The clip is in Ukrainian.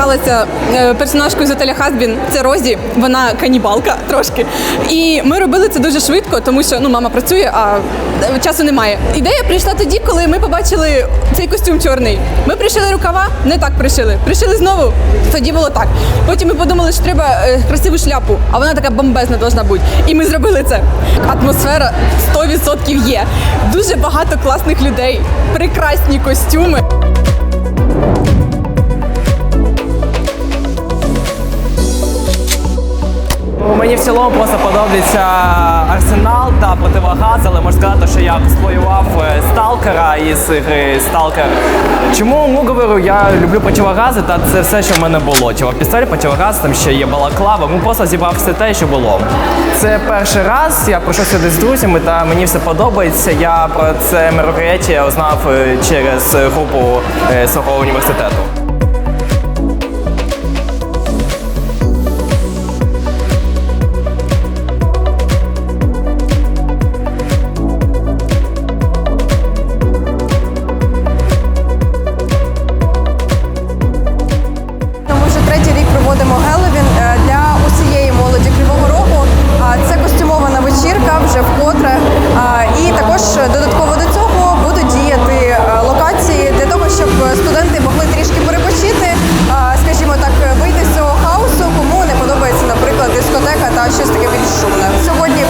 займалася е, персонажкою з отеля Хазбін. Це Розі. Вона канібалка трошки. І ми робили це дуже швидко, тому що ну мама працює, а е, часу немає. Ідея прийшла тоді, коли ми побачили цей костюм чорний. Ми пришили рукава, не так пришили. Пришили знову. Тоді було так. Потім ми подумали, що треба е, красиву шляпу, а вона така бомбезна должна бути. І ми зробили це. Атмосфера 100% є. Дуже багато класних людей, прекрасні костюми. Мені в цілому просто подобається арсенал та противогаз, але можу сказати, що я косплеював е, сталкера із гри Сталкер. Чому ну, говорю, я люблю противогази, та це все, що в мене було. Типа пістолет, противогаз, там ще є балаклава. Ми просто зібрав все те, що було. Це перший раз. Я прийшов сюди з друзями, та мені все подобається. Я про це мероприятие узнав е, через групу е, свого університету. Та щось таке більш шумне. Сьогодні